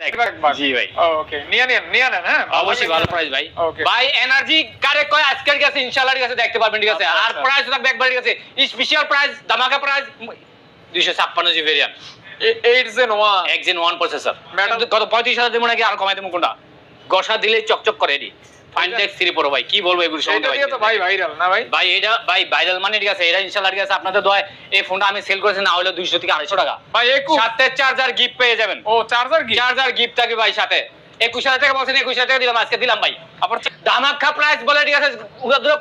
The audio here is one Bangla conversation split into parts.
একবার। জি ভাই। ওকে নিয়ে নেন নিয়ে নেন হ্যাঁ? অবশ্যই ভালো প্রাইস ভাই। ভাই এনার্জি কারেক্ট কয়? আজকের কাছে ইনশাআল্লাহর কাছে দেখতে পারবেন ঠিক আছে? আচ্ছা, আর আচ্ছা। প্রাইস থাকবে একবার ঠিক আছে? স্পেশাল প্রাইস ধামাকা price 256 G variant eight gen one এক্সিন 1 processor Madam- কত? 35000 দেবো নাকি? আর কমাই দেবো কোনটা? গসা দিলে চকচক করে এডি ফাইনটেক্স 3 প্রো ভাই কি বলব এগুলো সম্বন্ধে দিয়ে তো ভাই ভাইরাল না ভাই? ভাই এটা ভাই ভাইরাল মানে ঠিক আছে এটা ইনশাআল্লাহ ঠিক আছে আপনাদের দোয়ায় এই ফোনটা আমি সেল করেছি না হলে 200 থেকে 250 টাকা। ভাই একুশ। সাথে চার্জার গিফট পেয়ে যাবেন। ও চার্জার কি চার্জার গিফট থাকবে ভাই সাথে। একুশ হাজার টাকা বলছেন একুশ হাজার টাকা দিলাম আজকে দিলাম ভাই। আবার প্রাইস বলে ঠিক আছে?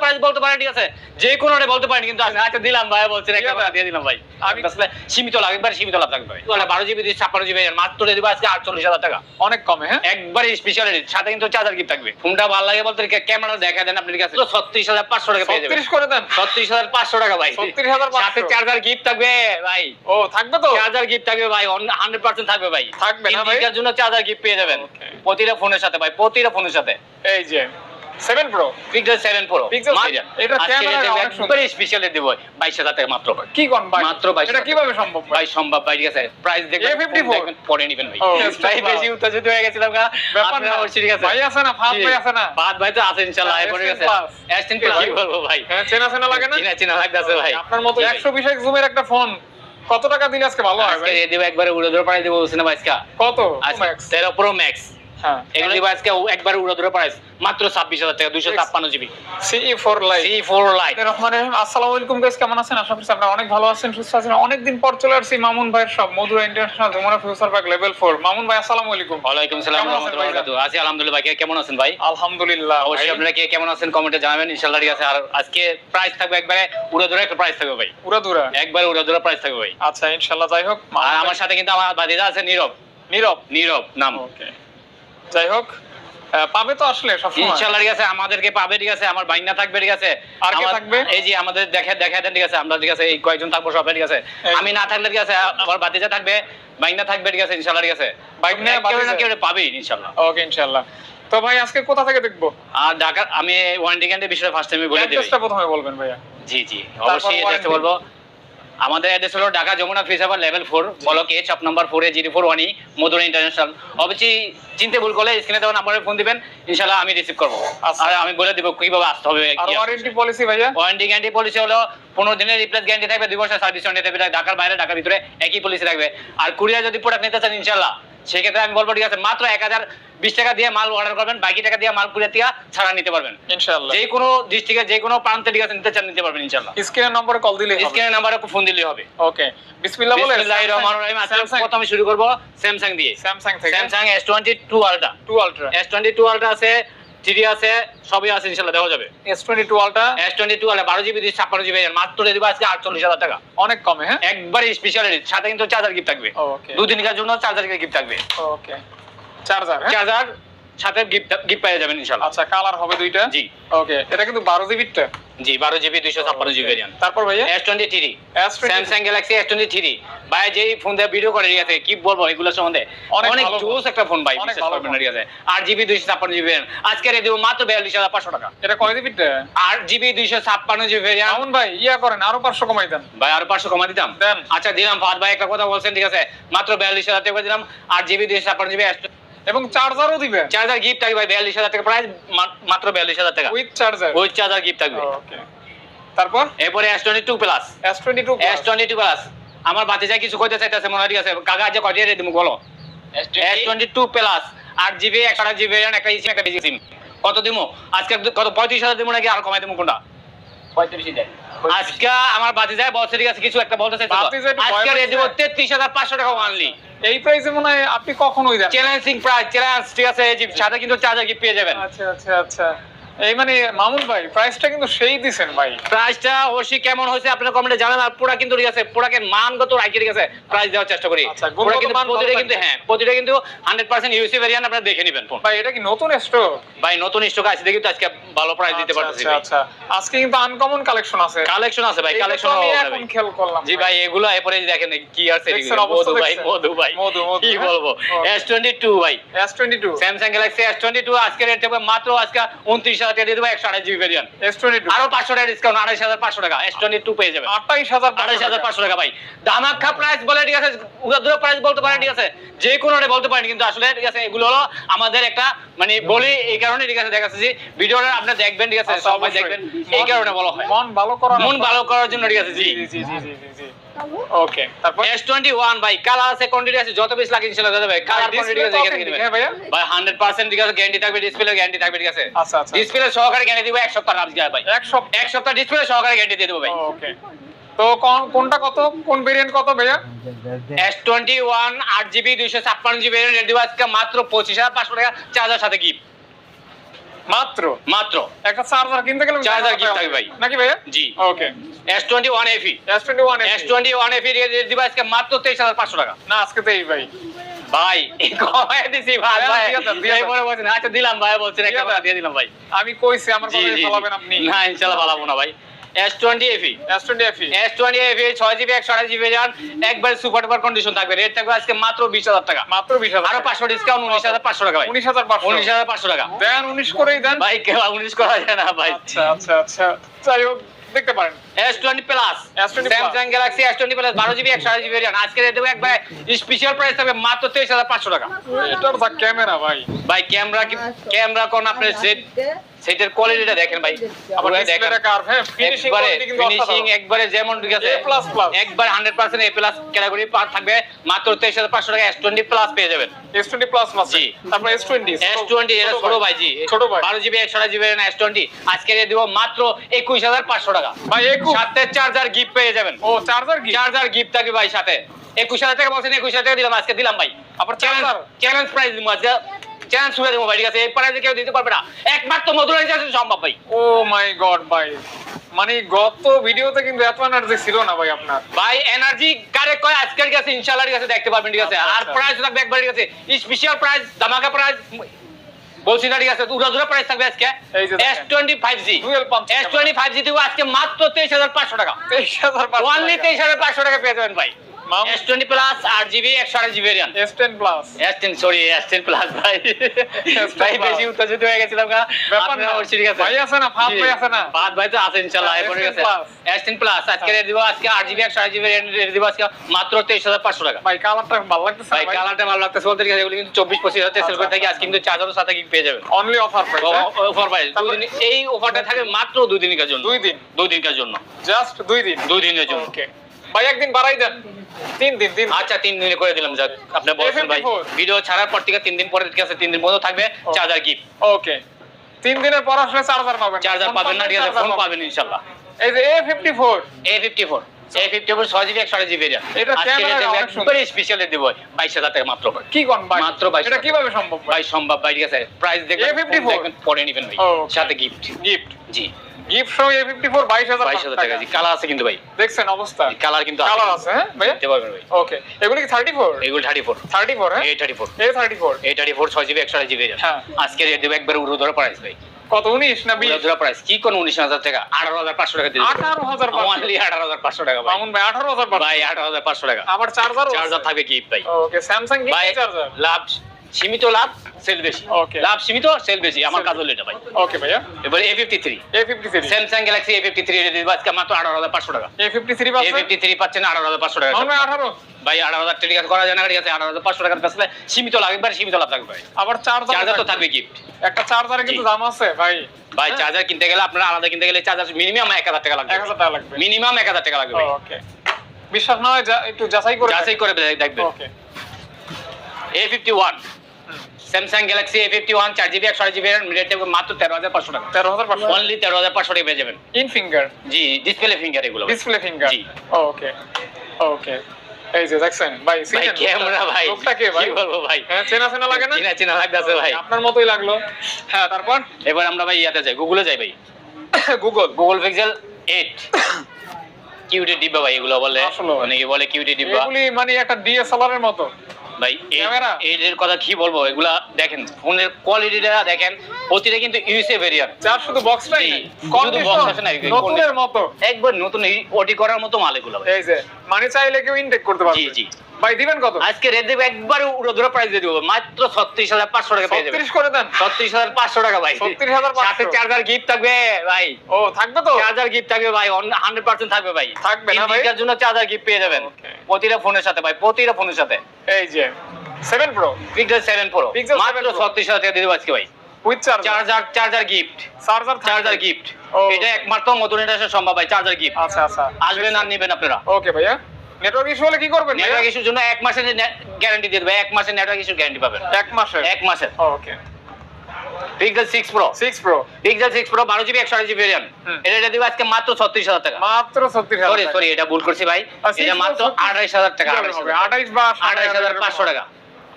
প্রাইস বলতে পারেন ঠিক আছে? যে কোনো বলতে পারেন কিন্তু আমি আজকে দিলাম ভাই বলছেন একটা দিয়ে দিলাম ভাই। আমি আসলে সীমিত লাভ একবার সীমিত লাভ ভাই। বারো জিবি দিয়ে ছাপ্পান্ন জিবি মাত্র দিয়ে দিবো আজকে আটচল্লিশ হাজার টাকা। অনেক কমে হ্যাঁ? একবারে স্পেশাল সাথে কিন্তু চার্জার গিফট থাকবে। ফোনটা ভালো লাগে বলতে ক্যামেরা দেখা দেন আপনার কাছে ছত্রিশ হাজার পাঁচশো টাকা পেয়ে যাবেন। করে দেন। ছত্রিশ হাজার পাঁচশো টাকা ভাই। 36,500 সাথে চার্জার গিফট থাকবে ভাই। ও থাকবে তো? চার্জার গিফট থাকবে ভাই হান্ড্রেড পার্সেন্ট থাকবে ভাই। থাকবে না ভাই? জন্য চার্জার গিফট পেয়ে যাবেন। প্রতিটা ফোনের সাথে ভাই প্রতিটা ফোনের সাথে। এই যে seven pro Pixel seven pro এটা camera একবারে স্পেশাল দিব বাইশ টাকা মাত্র কি কোন ভাই মাত্র 22 এটা কীভাবে সম্ভব ভাই? ভাই সম্ভব ভাই ঠিক আছে। প্রাইস দেখবেন দেখবেন, পরে নিবেন ভাই। ভাই বেশি উত্তেজিত হয়ে গেছিলাম গা। ব্যাপার না। ঠিক আছে। ভাই আছে না ফাদ ভাই আছে না। বাদ ভাই তো আছে ইনশাআল্লাহ এরপরে S10 গেছে plus। S10 plus কি বলব ভাই? চেনা চেনা লাগে না? চিনা চিনা লাগতেছে ভাই। আপনার মতো জি। ভাই। একশো বিশ জুমের একটা ফোন কত টাকা দিলে আজকে ভালো হয় আজকে ভাই? দিয়ে দিব একবারে উড়ে ধরে পাড়াই দিব সিনেমা আজকে। কত? আজকে 13 প্রো ম্যাক্স হ্যাঁ। এগুলো দিব আজকে একবারে উড়ে ধরে প্রাইস মাত্র 26000 টাকা 256 GB. C four lite. C4 lite. Rahman Rahim আসসালামু আলাইকুম গাইস কেমন আছেন? আশা করছি আপনারা অনেক ভালো আছেন সুস্থ আছেন। অনেকদিন পর চলে আসছি মামুন ভাইয়ের সব Madhura international Jamuna future park level four Mamun ভাই আসসালামু আলাইকুম। ওয়ালাইকুম সালাম রাহমাতুল্লাহি ভাইজান? আছি আলহামদুলিল্লাহ ভাই কেমন আছেন ভাই? আলহামদুলিল্লাহ অবশ্যই আপনারা কে কেমন আছেন কমেন্টে জানাবেন ইনশাআল্লাহ ঠিক আছে। আর আজকে প্রাইস থাকবে একবারে উড়ে ধরে একটা প্রাইস থাকবে ভাই। একবারে উড়ে ধরে প্রাইস থাকবে ভাই। আচ্ছা ইনশাআল্লাহ যাই হোক। আর আমার সাথে কিন্তু আমার বাদিদা আছে নীরব। নীরব? নীরব নাম। ওকে যাই হোক পাবে তো আসলে সবসময়। ইনশাআল্লাহ ঠিক আছে আমাদেরকে পাবে ঠিক আছে আমার বাইনা থাকবে ঠিক আছে। আর কে থাকবে? এই যে আমাদের দেখে দেখে দেন ঠিক আছে আমরা ঠিক আছে এই কয়েকজন থাকব সবাই ঠিক আছে। আমি না থাকলে ঠিক আছে আমার বাতিজা থাকবে বাইনা থাকবে ঠিক আছে ইনশাআল্লাহ ঠিক আছে। বাইনা, কেউ না বাতিজা। কেউ পাবেই ইনশাআল্লাহ। ওকে ইনশাআল্লাহ। তো ভাই আজকে কোথা থেকে দেখব? আর ঢাকা আমি ওয়ারেন্টি গ্যারান্টি বিষয়ে ফার্স্ট টাইমে বলে অ্যাড্রেসটা প্রথমে বলবেন ভাইয়া। জি জি অবশ্যই বলব। আমাদের অ্যাড্রেস হলো Dhaka Jamuna ফিসাবার level four block A shop number four A zero four Wani Madhura international অবশ্যই চিনতে ভুল করলে স্ক্রিনে দেওয়া নাম্বারে ফোন দিবেন ইনশাল্লাহ আমি রিসিভ করব। আচ্ছা। আর আমি বলে দেবো কীভাবে আসতে হবে ওয়ারেন্টি পলিসি ভাইয়া? ওয়ারেন্টি গ্যারান্টি পলিসি হলো পনেরো দিনের রিপ্লেস গ্যারান্টি থাকবে দুই বছর সার্ভিস ওয়ারেন্টি থাকবে ঢাকার বাইরে ঢাকার ভিতরে একই পলিসি থাকবে। আর কুরিয়ার যদি প্রোডাক্ট নিতে চান ইনশাল্লাহ সেক্ষেত্রে আমি বলব ঠিক আছে মাত্র এক হাজার বিশ টাকা দিয়ে মাল অর্ডার করবেন বাকি টাকা দিয়ে মাল পুরে থেকে ছাড়া নিতে পারবেন। ইনশাআল্লাহ। যে কোনো ডিস্ট্রিক্টে যে কোনো প্রান্তে ঠিক আছে নিতে চান নিতে পারবেন ইনশাল্লাহ স্ক্রিনের নম্বরে কল দিলে স্ক্রিনের নম্বরে ফোন দিলে হবে। ওকে বিসমিল্লাহ বলে বিসমিল্লাহির রহমানির রহিম। স্যামসাং প্রথমে শুরু করব স্যামসাং দিয়ে। স্যামসাং থেকে। Samsung S22 ultra 2 ultra S22 ultra আছে 3 আছে সবই আছে ইনশাল্লাহ দেওয়া যাবে। S twenty two ultra S twenty two ultra বারো জিবি 56 জিবি মাত্র দিব আজকে 48000 টাকা। অনেক কমে হ্যাঁ? একবারে স্পেশাল সাথে কিন্তু চার্জার গিফট থাকবে। দুই দিনের জন্য চার্জার গিফট থাকবে। ওকে চার্জার চার্জার সাথে গিফট গিফট পেয়ে যাবেন ইনশাআল্লাহ। আচ্ছা কালার হবে দুইটা? জি। ওকে এটা কিন্তু বারো জিবিটা জি 12 জিবি 256 জিবি ভেরিয়েন্ট তারপর ভাইয়া? S23 S23 Samsung Galaxy S23 ভাই যেই ফোন দিয়ে ভিডিও করে আছে কি বলব এগুলো সম্বন্ধে অনেক জোস একটা ফোন ভাই বিশেষ করবেন ঠিক আছে জিবি দুইশো ছাপ্পান্ন জিবি আজকে রেডি মাত্র বিয়াল্লিশ হাজার পাঁচশো টাকা। এটা কয় জিবিটা আর জিবি দুইশো ছাপ্পান্ন জিবি ভেরিয়েন্ট মামুন ভাই ইয়া করেন আরও পাঁচশো কমাই দেন। ভাই আরও পাঁচশো কমা দিতাম। আচ্ছা দিলাম। ফাদ ভাই একটা কথা বলছেন ঠিক আছে। মাত্র বিয়াল্লিশ হাজার টাকা দিলাম। আর জিবি দুইশো ছাপ্পান্ন জিবি এবং চার্জারও দিবেন চার্জার গিফট থাকবে ভাই বিয়াল্লিশ হাজার টাকা প্রাইস মাত্র বিয়াল্লিশ হাজার টাকা। উইথ চার্জার ওই চার্জার গিফট থাকবে। ওকে তারপর? এরপরে S twenty two plus S twenty two S twenty two plus আমার বাতি যায় কিছু কইতে চাইতেছে মনে হয় ঠিক আছে কাকা আজ কয়টা রেডি বলো? এস টোয়েন্টি টু প্লাস আট জিবি একশো আট জিবি একটা ইসিম একটা বেশি সিম কত দিমু? আজকে কত পঁয়ত্রিশ হাজার দিমু নাকি আর কমাই দিমু কোনটা? আজকে আমার বাতি যায় বলছে ঠিক কিছু একটা বলতে চাইছে তো। বাতিজা একটু ভয় আজকে তেত্রিশ হাজার পাঁচশো টাকা অনলি এই প্রাইসে মনে হয় আপনি কখনোই দেন। চ্যালেঞ্জিং প্রাইস চ্যালেঞ্জ ঠিক আছে এই সাথে কিন্তু চার্জার কি পেয়ে যাবেন। আচ্ছা আচ্ছা আচ্ছা। এই মানে মামুন ভাই প্রাইসটা কিন্তু সেই দিছেন ভাই। প্রাইসটা অবশ্যই কেমন হয়েছে আপনারা কমেন্টে জানান আর পুরা কিন্তু ঠিক আছে পুরাকে মানগত রাখি ঠিক আছে প্রাইস দেওয়ার চেষ্টা করি। আচ্ছা, পুরা কিন্তু প্রতিটা কিন্তু হ্যাঁ প্রতিটা কিন্তু হান্ড্রেড পার্সেন্ট ইউসি ভেরিয়েন্ট আপনারা দেখে নেবেন। ভাই এটা কি নতুন স্টক ভাই নতুন স্টক আছে দেখি তো আজকে ভালো প্রাইস দিতে পারতেছি আচ্ছা আচ্ছা। আজকে কিন্তু আনকমন কালেকশন আছে। কালেকশন আছে ভাই কালেকশন এখন খেয়াল করলাম জি ভাই। এগুলো এরপরে দেখেন কি আছে মধু ভাই মধু ভাই মধু, মধু, কি? বলব? Okay. এস টোয়েন্টি টু ভাই। S twenty two Samsung Galaxy S twenty two আজকে রেট মাত্র আজকে উনত্রিশ হাজার টাকা দিয়ে দেবো একশো আঠাশ জিবি ভেরিয়েন্ট এস টোয়েন্টি আরও পাঁচশো টাকা ডিসকাউন্ট আড়াইশ হাজার পাঁচশো টাকা। এস টোয়েন্টি টু পেয়ে যাবেন আঠাইশ হাজার আড়াইশ হাজার পাঁচশো টাকা ভাই। দামাক্কা প্রাইস বলে ঠিক আছে উদার প্রাইস বলতে পারেন ঠিক আছে। যে কোনো বলতে পারেন কিন্তু আসলে ঠিক আছে এগুলো হলো আমাদের একটা মানে বলি এই কারণে ঠিক আছে দেখাচ্ছি যে ভিডিওটা আপনি দেখবেন ঠিক আছে আচ্ছা, সবাই দেখবেন। এই কারণে বলা হয়। মন ভালো করার মন ভালো করার জন্য ঠিক আছে জি জি জি জি। ওকে তারপর? এস টোয়েন্টি ওয়ান ভাই কালার আছে কোয়ান্টিটি আছে যত লাগে ইনশাল্লাহ দেবে। কালার কোয়ান্টিটি আছে এখান থেকে হ্যাঁ ভাইয়া? ভাই হান্ড্রেড পার্সেন্ট ঠিক আছে গ্যারান্টি থাকবে ডিসপ্লে গ্যারান্টি থাকবে ঠিক আছে? আচ্ছা আচ্ছা। ডিসপ্লে সহকারে গ্যারান্টি দিব এক সপ্তাহ রাত ভাই। এক সপ্তাহ? এক সপ্তাহ ডিসপ্লে সহকারে গ্যারান্টি দিয়ে দেবো ভাই। ওকে তো কোন- কোনটা কত কোন ভেরিয়েন্ট কত ভাইয়া? এস টোয়েন্টি ওয়ান আট জিবি দুইশো ছাপ্পান্ন জিবি রেডি আজকে মাত্র পঁচিশ হাজার পাঁচশো টাকা চার্জার সাথে গিফট মাত্র? মাত্র। একটা চার্জার কিনতে গেলে চার্জার কিনতে হবে ভাই। নাকি ভাইয়া? জি। Okay S twenty one FE S twenty one S twenty one FE দিব আজকে মাত্র তেইশ হাজার পাঁচশো টাকা। না আজকে তেই ভাই। ভাই কমায় দিছি ভাই ভাই। বলে বলছেন আচ্ছা দিলাম ভাই বলছেন একটা দিয়ে দিলাম ভাই। আমি কইছি আমার কথা চালাবেন আপনি। না ইনশাআল্লাহ ভালো না ভাই। S twenty FE S twenty FE S twenty FE ছয় জিবি একশো আঠাশ জিবি যান একবার সুপার কন্ডিশন থাকবে। রেট থাকবে আজকে মাত্র বিশ হাজার টাকা। মাত্র বিশ হাজার আরও পাঁচশো ডিসকাউন্ট উনিশ হাজার পাঁচশো টাকা ভাই। উনিশ হাজার পাঁচশো। উনিশ হাজার পাঁচশো টাকা। দেন উনিশ করেই দেন। ভাই কেউ উনিশ করা যায় না ভাই। আচ্ছা আচ্ছা আচ্ছা। যাই হোক দেখতে পারেন। S twenty plus S20 Plus। Samsung Galaxy plus বারো জিবি একশো আঠাশ জিবি ভেরিয়েন্ট আজকে দেবো একবার স্পেশাল প্রাইস থাকবে মাত্র তেইশ হাজার পাঁচশো টাকা। এটার যা ক্যামেরা ভাই। ভাই ক্যামেরা কি ক্যামেরা কোন আপনার সেট সেটের কোয়ালিটিটা দেখেন ভাই। আবার দেখেন। কার? হ্যাঁ ফিনিশিং একবারে ফিনিশিং যেমন ঠিক আছে। একবার hundred percent A plus category থাকবে। মাত্র তেইশ হাজার পাঁচশো টাকা এস টোয়েন্টি প্লাস পেয়ে যাবেন। এস টোয়েন্টি প্লাস মাসি জি। তারপর এস টোয়েন্টি এস টোয়েন্টি এটা ছোট ভাই জি। ছোট ভাই। বারো জিবি একশো জিবি এস টোয়েন্টি আজকে দিয়ে দিব মাত্র একুশ হাজার পাঁচশো টাকা। ভাই একুশ। সাথে চার্জার গিফট পেয়ে যাবেন। ও চার্জার চার্জার গিফট থাকবে ভাই সাথে। একুশ হাজার টাকা বলছেন একুশ হাজার টাকা দিলাম আজকে দিলাম ভাই। আবার চ্যালেঞ্জ চ্যালেঞ্জ প্রাইস দিব আজকে। চ্যালেঞ্জ শুনে দেবো ভাই ঠিক আছে? এই প্রাইসে কেউ দিতে পারবে না। একমাত্র মধুর রিচার্জ সম্ভব ভাই। ও মাই গড ভাই। মানে গত ভিডিওতে কিন্তু এত এনার্জি ছিল না ভাই আপনার। ভাই এনার্জি করে আজকের কাছে ইনশাআল্লাহ ঠিক আছে দেখতে পারবেন ঠিক আছে? আচ্ছা, আর আচ্ছা। প্রাইস থাকবে একবার ঠিক আছে? স্পেশাল প্রাইস ধামাকা প্রাইস বলছি না ঠিক আছে? উড়া দুরা প্রাইস থাকবে আজকে। S twenty five G S twenty five G দিব আজকে মাত্র তেইশ হাজার পাঁচশো টাকা। তেইশ হাজার ওনলি তেইশ হাজার পাঁচশো টাকা পেয়ে যাবেন ভাই। মাম- এস টোয়েন্টি প্লাস আট জিবি একশো আট GB variant S ten plus S ten sorry S ten plus ভাই। ভাই বেশি উত্তেজিত হয়ে গেছিলাম গা। ব্যাপার না। ঠিক আছে। ভাই আছে না, ফাহাদ ভাই আছে না? ফাহাদ ভাই তো আছে ইনশাআল্লাহ হ্যাঁ, এরপরে S10 গেছে plus। এস টেন প্লাস আজকে রেট দিব আজকে আট জিবি একশো আট জিবি রেট দিব আজকে মাত্র তেইশ হাজার পাঁচশো টাকা। ভাই কালারটা ভালো লাগতেছে ভাই কালারটা ভালো লাগতেছে বলতে ঠিক এগুলো কিন্তু চব্বিশ পঁচিশ হাজার সেল করে থাকি আজ কিন্তু চার্জারও সাথে কিন্তু পেয়ে যাবেন অনলি অফার প্রাইস অফার ভাই এই অফারটা থাকে মাত্র দুই দিনের জন্য। দুই দিন। দুই দিনের জন্য। জাস্ট দুই দিন? দুই দিনের জন্য। ওকে ভাই একদিন বাড়াই দেন। তিন দিন তিন আচ্ছা তিন দিনে করে দিলাম যাক আপনি বলছেন ভাই। ভিডিও ছাড়ার পর থেকে তিন দিন পরে ঠিক আছে তিন দিন পর্যন্ত থাকবে চার্জার গিফট ওকে তিন দিনের পর আসলে চার্জার পাবেন। চার্জার পাবেন না ঠিক আছে ফোন পাবেন। ইনশাল্লাহ। এই যে A fifty four A fifty four A fifty four ছয় জিবি একশো জিবি এটা camera অনেক সুন্দর। একবারে স্পেশাল দিব বাইশ হাজার টাকা মাত্র। কি কোন মাত্র 22 এটা কীভাবে সম্ভব ভাই? ভাই সম্ভব ভাই ঠিক আছে। প্রাইস দেখবেন A54 পরে নেবেন ভাই। সাথে গিফট গিফট জি। গিফট সহ এ ফিফটি ফোর বাইশ হাজার বাইশ হাজার টাকা। কালার আছে কিন্তু ভাই। দেখছেন অবস্থা। কালার কিন্তু কালার আছে হ্যাঁ ভাই দিতে পারবেন ভাই। ওকে এগুলি কি থার্টি ফোর এগুলো থার্টি ফোর থার্টি ফোর হ্যাঁ? A thirty four A thirty four A thirty four ছয় জিবি একশো জিবি হ্যাঁ। আজকে রেট দেবো একবার উড়ো ধরে প্রাইস ভাই। কত উনিশ না বিশ? প্রাইস কি কোন উনিশ হাজার টাকা? আঠারো হাজার পাঁচশো টাকা আঠারো হাজার। অনলি আঠারো হাজার পাঁচশো টাকা মামুন ভাই আঠারো হাজার। ভাই আঠারো হাজার পাঁচশো টাকা। আবার চার্জার চার্জার থাকবে গিফট ভাই। ওকে স্যামসাং ভাই চার্জার লাভ সীমিত লাভ সেল বেশি। Okay. লাভ সীমিত সেল বেশি। আমার কাজ হলো এটা ভাই। ওকে ভাইয়া। এবারে A fifty three A fifty three Samsung Galaxy A fifty three আজকে মাত্র আঠারো হাজার পাঁচশো টাকা। A fifty three A fifty three পাচ্ছেন আঠারো হাজার পাঁচশো টাকা। আঠারো। ভাই আঠারো হাজার টাকা করা যায় না ঠিক আছে আঠারো হাজার পাঁচশো টাকার কাছে সীমিত লাভ একবার সীমিত লাভ থাকবে ভাই। আবার চার্জার চার্জার তো থাকবে। গিফট একটা চার্জারে কিন্তু দাম আছে ভাই। ভাই হ্যাঁ? চার্জার কিনতে গেলে আপনারা আলাদা কিনতে গেলে চার্জার মিনিমাম এক হাজার টাকা লাগবে। এক হাজার টাকা লাগবে। মিনিমাম এক হাজার টাকা লাগবে ভাই। ওকে বিশ্বাস না হয় একটু যাচাই করে যাচাই করে দেখবেন okay A fifty one Samsung Galaxy A fifty one চার জিবি একশো জিবি রেট মাত্র তেরো হাজার পাঁচশো টাকা। তেরো হাজার পাঁচশো অনলি তেরো হাজার পাঁচশো টাকা পেয়ে যাবেন। ইন ফিঙ্গার জি ডিসপ্লে ফিঙ্গার এগুলো। ডিসপ্লে ফিঙ্গার জি। ওকে ওকে এই যে দেখছেন ভাই ভাই চিনেন? ক্যামেরা ভাই। লোকটা কে ভাই? কি বলব ভাই? হ্যাঁ চেনা চেনা লাগে না? চিনা চিনা লাগতেছে ভাই। আপনার মতোই লাগল। হ্যাঁ। তারপর? এবার আমরা ভাই ইয়াতে যাই। গুগলে যাই ভাই। গুগল গুগল পিক্সেল এইট কিউটি ডিব্বা ভাই এগুলো বলে। অনেকে বলে কিউটি ডিব্বা এগুলি মানে একটা ডিএসএলআর এর মতো। ভাই? এর কথা কি বলব এগুলা দেখেন ফোনের কোয়ালিটিটা দেখেন প্রতিটা কিন্তু ইউএসএ ভেরিয়েন্ট যার শুধু বক্স নাই শুধু বক্স আছে না, নতুনের মতো। একবার নতুন ওটি করার মতো মাল এগুলো এই যে। মানে চাইলে কেউ ইনটেক করতে পারবে। জি, জি। ভাই দিবেন কত? আজকে রেট দেবে একবারে উড়ো ধরে প্রাইস দিয়ে দেবো মাত্র ছত্রিশ হাজার পাঁচশো টাকা পেয়ে যাবেন। 36 করে দেন। ছত্রিশ হাজার পাঁচশো টাকা ভাই। 36,500 সাথে চার্জার গিফট থাকবে ভাই। ও থাকবে তো? চার্জার গিফট থাকবে ভাই হান্ড্রেড পার্সেন্ট থাকবে ভাই। থাকবে না ভাই? দিনকার জন্য চার্জার গিফট পেয়ে যাবেন। প্রতিটা ফোনের সাথে ভাই প্রতিটা ফোনের সাথে। এই যে 7 pro Pixel seven pro Pixel 7 মাত্র Pro। ছত্রিশ হাজার টাকা দিয়ে দেবো আজকে ভাই। With charger charger gift charger charger gift এটা একমাত্র মধুর ইন্টারন্যাশনাল সম্ভব ভাই চার্জার গিফট আচ্ছা আচ্ছা। আসবেন আর নেবেন আপনারা। ওকে ভাইয়া। নেটওয়ার্ক ইস্যু হলে কি করবেন নেটওয়ার্ক ইস্যুর জন্য এক মাসের গ্যারান্টি দিয়ে দেবে। এক মাসের নেটওয়ার্ক ইস্যুর গ্যারান্টি পাবেন। এক মাসের? এক মাসের। Okay Pixel six pro 6 pro Pixel six pro বারো জিবি একশো আট জিবি ভেরিয়েন্ট এটা এটা দিবে আজকে মাত্র ছত্রিশ হাজার টাকা। মাত্র 36000 সরি সরি এটা ভুল করছি ভাই। এটা মাত্র Pro 36 আঠাইশ হাজার টাকা কীভাবে আঠাইশ 28 বা আঠাইশ হাজার পাঁচশো টাকা।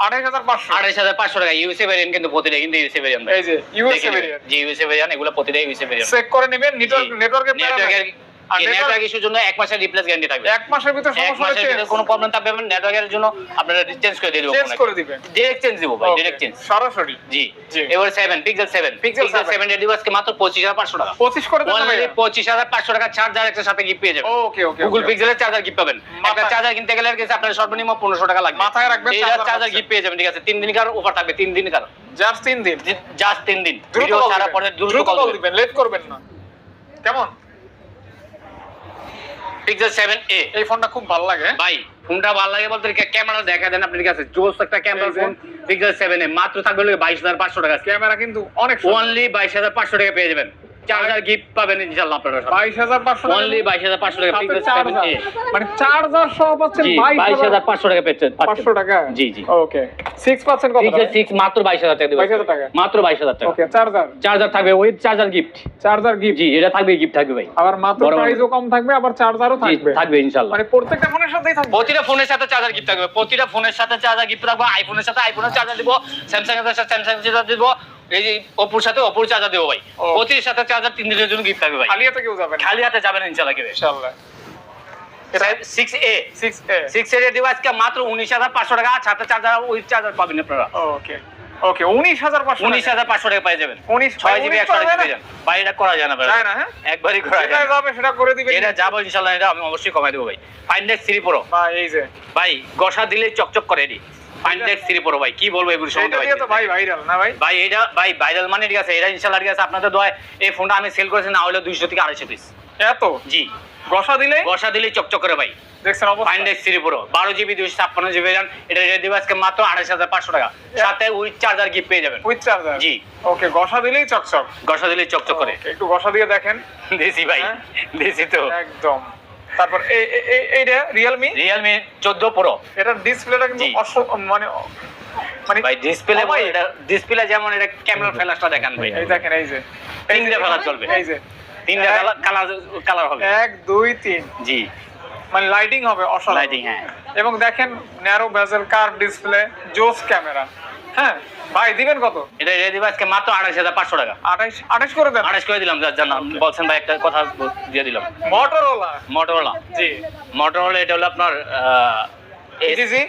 28500 আঠাইশ হাজার পাঁচশো টাকা ইউসি ভেরিয়েন্ট কিন্তু প্রতিটা কিন্তু ইউসি ভেরিয়েন্ট এই যে ইউএসএ ভেরিয়েন্ট জি ইউসি ভেরিয়েন্ট এগুলো প্রতিটা ইউসি ভেরিয়েন্ট চেক করে নেবেন নেটওয়ার্ক নেটওয়ার্কের নেটওয়ার্ক ইস্যুর জন্য এক মাসের রিপ্লেস গ্যারান্টি থাকবে। এক মাসের ভিতর সমস্যা ভিতরে কোনো প্রবলেম থাকবে নেটওয়ার্কের জন্য আপনারা চেঞ্জ করে দিয়ে দেবো চেঞ্জ করে দিবেন। ডিরেক্ট চেঞ্জ দিব ভাই ডিরেক্ট চেঞ্জ সরাসরি। জি। এবার seven Pixel seven Pixel Pixel 7 এর ডিভাইসকে মাত্র পঁচিশ হাজার পাঁচশো টাকা। 25 করে দেন না পঁচিশ হাজার টাকা চার্জার একটা সাথে গিফট পেয়ে যাবেন। ওকে ওকে গুগল পিক্সেলের চার্জার গিফট পাবেন। একটা চার্জার কিনতে গেলে গেছে আপনার সর্বনিম্ন পনেরোশো টাকা লাগবে। মাথায় রাখবেন চার্জার গিফট পেয়ে যাবেন ঠিক আছে। তিন দিনকার অফার থাকবে তিন দিনকার জাস্ট তিন দিন। জাস্ট তিন দিন। দ্রুত ভিডিও ছাড়া পরে দ্রুত কল দিবেন। লেট করবেন না। কেমন? পিক্সেল সেভেন এ এই ফোনটা খুব ভালো লাগে। ভাই ফোনটা ভালো লাগে বলতে ক্যামেরা দেখা দেন আপনার কাছে। জোস একটা ক্যামেরা ফোন পিক্সেল এ মাত্র থাকবে বাইশ হাজার পাঁচশো টাকা ক্যামেরা কিন্তু অনেক। অনলি বাইশ হাজার পাঁচশো টাকা পেয়ে যাবেন। চার্জার গিফট পাবেন ইনশাল্লাহ আপনারা বাইশ হাজার পাঁচশো অনলি বাইশ হাজার পাঁচশো টাকা পিক্সেল সেভেন মানে চার্জার সহ পাচ্ছেন টাকা জি, জি। ওকে সিক্স পার্সেন্ট কত পিক্সেল সিক্স মাত্র বাইশ হাজার টাকা দেবেন 22,000 টাকা। মাত্র বাইশ হাজার টাকা। ওকে চার্জার চার্জার থাকবে with charger gift charger gift জি এটা থাকবে গিফট থাকবে ভাই। আবার মাত্র। প্রাইসও কম থাকবে আবার চার্জারও থাকবে। থাকবে ইনশাল্লাহ মানে প্রত্যেকটা ফোনের সাথেই থাকবে। প্রতিটা ফোনের সাথে চার্জার গিফট থাকবে। প্রতিটা ফোনের সাথে চার্জার গিফট থাকবে আইফোনের সাথে আইফোনের চার্জার দিব। স্যামসাং এর সাথে স্যামসাং চার্জার দিব। এই যে ওপোর সাথে ওপোর চার্জার দেবো ভাই। প্রতির সাথে তিন দিনের জন্য গিফট থাকবে ভাই। খালি হাতে কেউ যাবে খালি হাতে যাবেন ইনশাল্লাহ কেবে ইনশাআল্লাহ। Six A six A six এর ডিভাইসকে মাত্র উনিশ হাজার পাঁচশো টাকা আর সাথে চার্জার উইথ চার্জার পাবেন আপনারা। ওকে। ওকে উনিশ হাজার পাঁচশো উনিশ হাজার পাঁচশো টাকা পেয়ে যাবেন। উনিশ ছয় জিবি একশো জিবি ভাই এটা করা যায় না ভাই। না হ্যাঁ? একবারই করা যেটা যায় যাবে সেটা করে দিবেন। এটা যাব ইনশাল্লাহ এটা আমি অবশ্যই কমাই দেবো ভাই। ফাইনডেক্স থ্রি প্রো বা এই যে। ভাই গসা দিলেই চকচক করে এটি ফাইনডেক্স থ্রি প্রো ভাই কি বলব এগুলো সম্বন্ধে ভাই? ভাই ভাইরাল না ভাই? ভাই এটা ভাই ভাইরাল মানে ঠিক আছে এটা ইনশাল্লাহ ঠিক আছে আপনাদের দোয়ায় এই ফোনটা আমি সেল করেছি না হলে দুইশো থেকে আড়াইশো পিস এত? জি। গসা দিলে গসা চকচক করে ভাই। দেখছেন অবস্থা? ফাইনডেক্স থ্রি প্রো বারো জিবি দুইশো ছাপ্পান্ন জিবি রান এটা রেট দিবে আজকে মাত্র আড়াইশ হাজার পাঁচশো টাকা। সাথে উইথ চার্জার গিফট পেয়ে যাবেন। উইথ চার্জার জি। ওকে গসা দিলেই চকচক? গসা দিলেই চকচক করে। একটু গসা দিয়ে দেখেন। দেশি ভাই। হ্যাঁ? দেশি তো। একদম। তারপর এই এই- এই এইটা রিয়েলমি রিয়েলমি চোদ্দ প্রো এটার ডিসপ্লেটা কিন্তু। মানে মানে ভাই ডিসপ্লে ডিসপ্লে যেমন এটা ক্যামেরা ফ্ল্যাশটা দেখান ভাই। এই দেখেন এই যে। তিনটে যে- চলবে। এই যে। তিনটা কালার কালার হবে। এক দুই তিন। জি। মানে লাইটিং হবে অসাধারণ। লাইটিং হ্যাঁ। এবং দেখেন ন্যারো বেজেল কার্ভ ডিসপ্লে জোস ক্যামেরা। হ্যাঁ? ভাই দিবেন কত? এটা রেট দিবে আজকে মাত্র আড়াইশ হাজার পাঁচশো টাকা। আঠাইশ আঠাইশ করে দেন। আড়াইশ করে দিলাম যা জানাম বলছেন ভাই একটা কথা দিয়ে দিলাম। Motorola Motorola G. মোটরোলা এটা হলো আপনার ইজিজি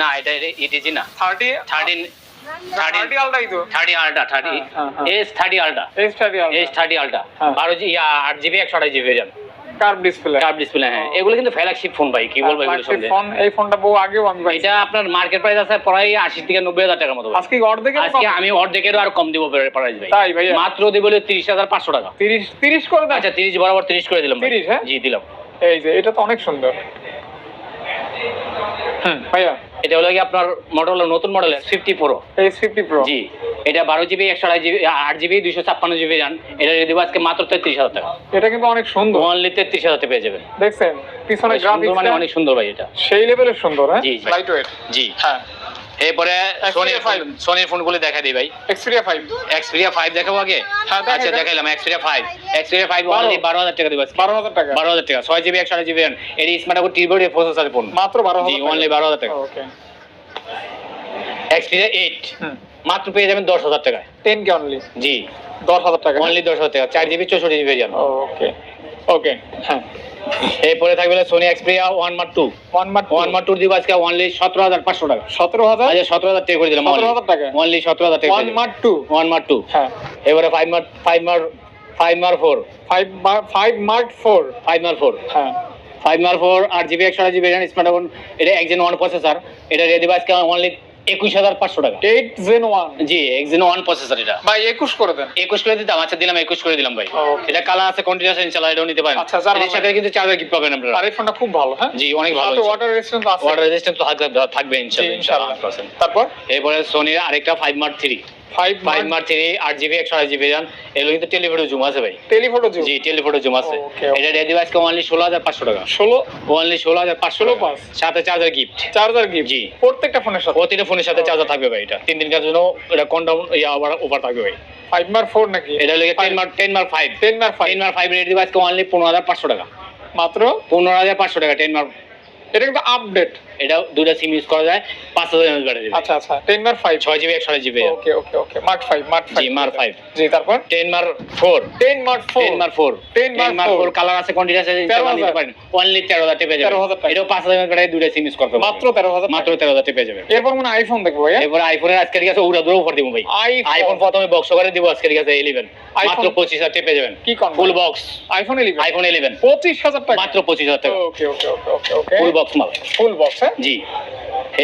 না এটা ইটিজি না। Thirty thirteen thirty thirty ultra thirty ultra thirty. S thirty ultra H S thirty ultra. বারো জি আট জিবি একশো আঠাশ GB curve display curve display হ্যাঁ। এগুলো কিন্তু ফ্ল্যাগশিপ ফোন ভাই কি বলব সঙ্গে ফোন এই ফোনটা বহু আগেও আমি এটা আপনার মার্কেট প্রাইস আছে প্রায় আশি থেকে নব্বই হাজার টাকার মতো আজকে অর্ধেকের আজকে আমি অর্ধেকেরও আর কম দিব প্রাইস ভাই। তাই ভাইয়া? মাত্র দিব তিরিশ হাজার পাঁচশো টাকা। তিরিশ তিরিশ করে দেন। আচ্ছা তিরিশ বরাবর তিরিশ করে দিলাম ভাই। 30, হ্যাঁ? জি দিলাম। এই যে এটা তো অনেক সুন্দর। হুম ভাইয়া? এটা হলো কি আপনার মডেল নতুন model fifty pro H fifty pro জি এটা বারো জিবি একশো আড়াই জিবি আট জিবি দুইশো ছাপ্পান্ন জিবি রান এটা যদি আজকে মাত্র তেত্রিশ হাজার টাকা। এটা কিন্তু অনেক সুন্দর। অনলি তেত্রিশ হাজার পেয়ে যাবেন। দেখছেন পিছনে গ্রাফিক্স মানে অনেক সুন্দর ভাই এটা। সেই লেভেলের সুন্দর হ্যাঁ? জি, লাইট ওয়েট জি। হ্যাঁ। এরপরে সোনি Xperia five। সোনির ফোনগুলো দেখা দিই ভাই। এক্সপিরিয়া ফাইভ এক্সপিরিয়া ফাইভ দেখাবো আগে? হ্যাঁ, আচ্ছা দেখাই। দেখাইলাম Xperia five Xperia five. Only বারো হাজার টাকা দিব বারো হাজার টাকা। বারো হাজার টাকা ছয় জিবি একশো আট জিবি এর স্মার্ট আবার টিবোর্ড প্রসেসর ফোন মাত্র বারো জি অনলি বারো হাজার টাকা। এক্সপিরিয়া এইট মাত্র পেয়ে যাবেন দশ হাজার টাকায়। টেন কে অনলি জি। দশ হাজার টাকা। অনলি দশ হাজার টাকা চার জিবি চৌষট্টি জিবি যান ওকে ওকে হ্যাঁ। এরপরে থাকবে Sony Xperia one mark two one mark one mark two দিব আজকে অনলি সতেরো হাজার পাঁচশো টাকা। সতেরো হাজার? আচ্ছা সতেরো হাজার টাকা করে দিলাম 17,000 টাকা? অনলি সতেরো হাজার টাকা one mark two one mark two হ্যাঁ। এবারে five mark five mark five mark four five five mark four five mark four হ্যাঁ। ফাইভ মার ফোর আট জিবি একশো আট জিবি স্মার্টফোন এটা একজন ওয়ান প্রসেসর এটা রেডি আজকে অনলি একুশ হাজার পাঁচশো টাকা। এইট জেন ওয়ান জি জেন ওয়ান প্রসেসর এটা। ভাই একুশ করে দেন। একুশ করে দিতাম আচ্ছা দিলাম একুশ করে দিলাম ভাই। এটা কালার আছে কন্টিনিউস ইনশাল্লাহ এটাও নিতে পারেন। আচ্ছা, এর সাথে কিন্তু চার্জার গিফট পাবেন আপনারা। আর এই ফোনটা খুব ভালো হ্যাঁ? জি অনেক ভালো ওয়াটার রেজিস্ট্যান্স আছে। ওয়াটার রেজিস্ট্যান্স তো থাকবে- থাকবে ইনশাআল্লাহ ইনশাআল্লাহ। ইনশাআল্লাহ। তারপর এরপরে সোনির আরেকটা five mark three five five mark three আট জিবি একশো আট জিবি রান এগুলো কিন্তু টেলিফোটো জুম আছে ভাই টেলিফোটো জুম জি টেলিফোটো জুম আছে. এটা রেডি আজকে অনলি ষোলো হাজার পাঁচশো টাকা ষোলো অনলি ষোলো হাজার পাঁচশো পাঁচ। সাথে চার্জার গিফট চার্জার গিফট জি। প্রত্যেকটা ফোনের সাথে প্রতিটা ফোনের সাথে চার্জার থাকবে ভাই এটা তিন দিনকার জন্য এটা কন্ডাউন ইয়া আবার ওভার থাকবে ভাই ফাইভ মার ফোর নাকি এটা লেগে ten mark ten mark five ten mark five ten mark five ready আজকে অনলি পনেরো হাজার পাঁচশো টাকা মাত্র পনেরো হাজার পাঁচশো টাকা টেন মার্ক এটা কিন্তু আপডেট এটা দুটা সিম ইউজ করা যায় পাঁচ হাজার এমএস ব্যাটারি আচ্ছা আচ্ছা টেন মার ফাইভ ছয় জিবি একশো GB okay okay okay mark five mark five জি, Mark five। জি তারপর ten mark four ten mark four ten mark four 10 Mark ten mark four। Four colour আছে কন্টিনিউস আছে অনলি তেরো হাজার। টেপে যাবে। 13,000 টাকা। এটাও পাঁচ হাজার ব্যাটারি দুটা সিম ইউজ করতে মাত্র তেরো হাজার মাত্র তেরো হাজার টেপে যাবে। এরপর মানে আইফোন দেখব ভাইয়া? এরপরে আইফোনের আজকে ঠিক আছে উড়া দূর অফার দিব ভাই। আইফোন প্রথমে বক্স করে দিব আজকে ঠিক আছে ইলেভেন মাত্র পঁচিশ হাজার টেপে যাবেন। কি full box iPhone eleven iPhone eleven পঁচিশ হাজার টাকা। মাত্র পঁচিশ হাজার টাকা। ওকে ওকে ওকে ওকে ফুল বক্স মাল। ফুল বক্স হ্যাঁ জি।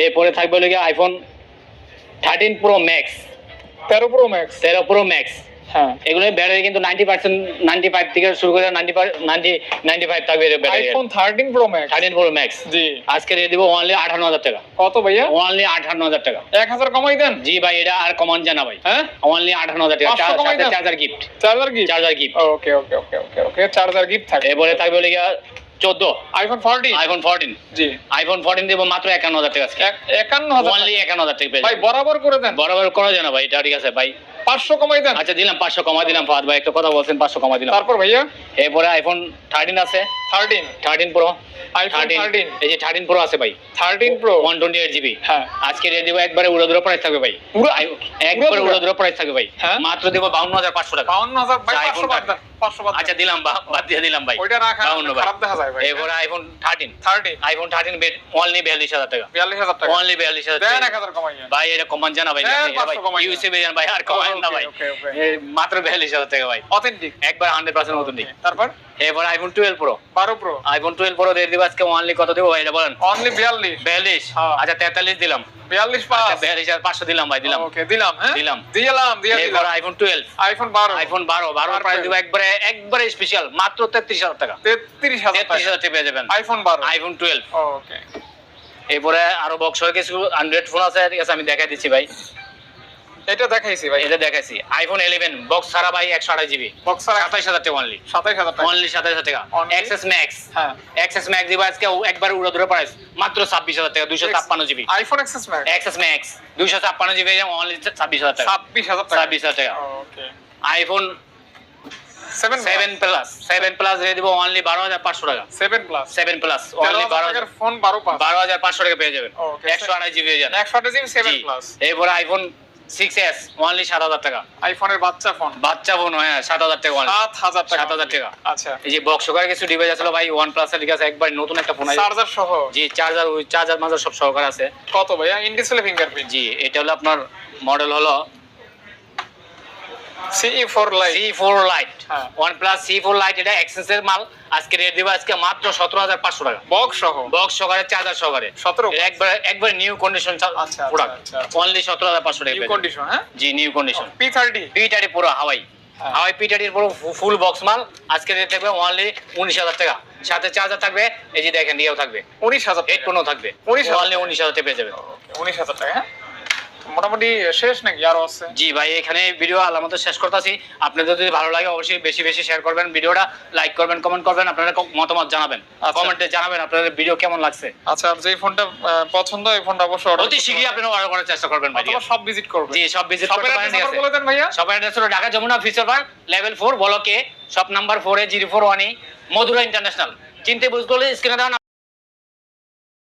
এরপরে থাকবে লেগে আইফোন থার্টিন প্রো ম্যাক্স তেরো প্রো ম্যাক্স তেরো প্রো ম্যাক্স হ্যাঁ। এগুলো ব্যাটারি কিন্তু নাইনটি পার্সেন্ট নাইনটি ফাইভ থেকে শুরু করে নাইনটি নাইনটি নাইনটি ফাইভ থাকবে battery iPhone thirteen pro max thirteen pro max জি। আজকে দিয়ে দিব অনলি আঠান্ন হাজার টাকা। কত ভাইয়া? অনলি আঠান্ন হাজার টাকা। এক হাজার কমাই দেন। জি ভাই এটা আর কমান জানা ভাই। হ্যাঁ? অনলি আঠান্ন হাজার টাকা। চার্জার গিফট চার্জার কি charger gift okay okay okay okay okay charger gift থাকে এরপরে থাকবে লেগে চোদ্দ। আইফোন ফোরটিন আইফোন ফোরটিন জি। আইফোন ফোরটিন দিব মাত্র একান্ন হাজার টাকা একান্ন হাজার অনলি একান্ন হাজার টাকা ভাই বরাবর করে দেন। বরাবর করা যায় ভাই এটা ঠিক আছে ভাই। পাঁচশো কমাই দেন। আচ্ছা দিলাম পাঁচশো কমাই দিলাম ফাহাদ ভাই একটা কথা বলছেন পাঁচশো কমাই দিলাম। তারপর ভাইয়া? এরপরে আইফোন থার্টিন আছে। Thirteen thirteen pro iPhone thirteen এই যে থার্টিন প্রো আছে ভাই। Thirteen pro one twenty eight GB হ্যাঁ। আজকে দিয়ে দিব একবারে উড়ো দুরো প্রাইস থাকবে ভাই। একবারে উড়ো প্রাইস থাকবে ভাই। হ্যাঁ? মাত্র দিব বাউন্ন হাজার পাঁচশো টাকা। বাউন্ন হাজার আচ্ছা, পাঁচশো আচ্ছা দিলাম বাদ দিয়ে দিলাম ভাই। ওইটা রাখা বাউন্ন ভাই। খারাপ দেখা যায় ভাই। এরপরে iPhone thirteen thirteen iPhone thirteen only বিয়াল্লিশ হাজার টাকা। বিয়াল্লিশ হাজার টাকা। অনলি বিয়াল্লিশ হাজার ভাই এটা কমান জানা ভাই দেন, ভাই পাঁচশো কমাই দেন। ইউসি বেজান ভাই আর কমান না ভাই। মাত্র বিয়াল্লিশ হাজার টাকা ভাই। অথেন্টিক। একবার হান্ড্রেড পার্সেন্ট দিই তারপর? এরপর আইফোন টুয়েলভ প্রো বারো প্রো আইফোন টুয়েলভ প্রো দিয়ে দিব আজকে অনলি কত দেবো ভাই এটা বলেন? অনলি বিয়াল্লিশ। বিয়াল্লিশ? হ্যাঁ। আচ্ছা তেতাল্লিশ দিলাম। বিয়াল্লিশ আচ্ছা পাঁচ বিয়াল্লিশ হাজার পাঁচশো দিলাম ভাই দিলাম। ওকে দিলাম হ্যাঁ? দিলাম। দিলাম দিয়ে দিলাম। আইফোন টুয়েলভ আইফোন বারো। আইফোন বারো বারো. প্রাইস দিব একবারে একবারে স্পেশাল মাত্র তেত্রিশ হাজার টাকা। তেত্রিশ হাজার তেত্রিশ টাকা হাজার পেয়ে যাবেন। আইফোন বারো। আইফোন টুয়েলভ ওকে এরপরে আরও বক্স হয়ে কিছু আন্ড্রয়েড ফোন আছে ঠিক আছে আমি দেখাই দিচ্ছি ভাই। এটা দেখাইছি ভাই। এটা দেখাইছি। আইফোন ইলেভেন বক্স ছাড়া ভাই একশো আঠাশ জিবি বক্সার সাতাইশ হাজার টাকা অনলি সাতাইশ হাজার টাকা। অনলি সাতাইশ হাজার টাকা। Only? এক্সএস ম্যাক্স হ্যাঁ। এক্সএস ম্যাক্স আজকে একবার উড়ো ধরে প্রাইস মাত্র ছাব্বিশ হাজার টাকা দুশো ছাপ্পান্ন GB iPhone XS max XS max দুশো ছাপ্পান্ন জিবি অনলি ছাব্বিশ হাজার টাকা। ছাব্বিশ হাজার টাকা। ছাব্বিশ হাজার টাকা। Okay iPhone seven seven plus seven plus দিয়ে দিব অনলি বারো হাজার পাঁচশো টাকা। Seven plus seven plus only বারো হাজার ফোন বারো পাঁচ বারো হাজার পাঁচশো টাকা পেয়ে যাবেন। Okay. একশো আঠাশ জিবি যান একশো আঠাশ জিবি সেভেন প্লাস এরপরে আইফোন সিক্স এস অনলি সাত হাজার টাকা। আইফোনের বাচ্চা ফোন বাচ্চা ফোন হ্যাঁ সাত হাজার টাকা। সাত হাজার টাকা সাত হাজার টাকা। আচ্ছা। এই যে বক্স করে কিছু ডিভাইস আছে ভাই ওয়ান প্লাস এর কাছে একবার নতুন একটা ফোন চার্জার সহ? জি চার্জার চার্জার মাজার সব সহকার আছে। কত ভাইয়া? ইন ডিসপ্লে ফিঙ্গারপ্রিন্ট জি এটা হলো আপনার মডেল হলো CE four lite C four lite হ্যাঁ। OnePlus C four lite এটা এক্সেসের মাল। আজকে রেট দিব আজকে মাত্র সতেরো হাজার পাঁচশো টাকা। বক্স সহ? বক্স সহকারে চার্জার সহকারে। সতেরো? একবার একবার নিউ কন্ডিশন আচ্ছা, প্রোডাক্ট আচ্ছা, আচ্ছা। অনলি সতেরো হাজার পাঁচশো টাকা। কন্ডিশন হ্যাঁ? জি নিউ কন্ডিশন পি থার্টি পুরো হাওয়াই হ্যাঁ। হাওয়াই পুরো ফুল বক্স মাল। আজকে রেট থাকবে অনলি উনিশ হাজার টাকা। সাথে চার্জার থাকবে এই যে দেখেন ইয়েও থাকবে। উনিশ হাজার থাকবে। 19,000 অনলি উনিশ হাজার টাকা পেয়ে Okay, উনিশ হাজার টাকা হ্যাঁ? মোটামুটি শেষ নাকি? আরও আছে? জি ভাই এখানে ভিডিও আলামত শেষ করতেছি। আপনাদের যদি ভালো লাগে অবশ্যই বেশি বেশি শেয়ার করবেন ভিডিওটা লাইক করবেন কমেন্ট করবেন আপনারা মতামত জানাবেন। আচ্ছা। কমেন্টে জানাবেন আপনাদের ভিডিও কেমন লাগছে। আচ্ছা আর যে ফোনটা পছন্দ এই ফোনটা অবশ্যই অর্ডার অতি শীঘ্রই আপনারা অর্ডার করার চেষ্টা করবেন ভাই অথবা সব ভিজিট করবে জি সব ভিজিট করতে পারেন বলে দেন ভাইয়া। সবাই অ্যাড্রেস হলো Dhaka Jamuna future park level four বলকে shop number four A zero four one Madhura international চিনতে বুঝ করলে স্ক্রিনে দেওয়া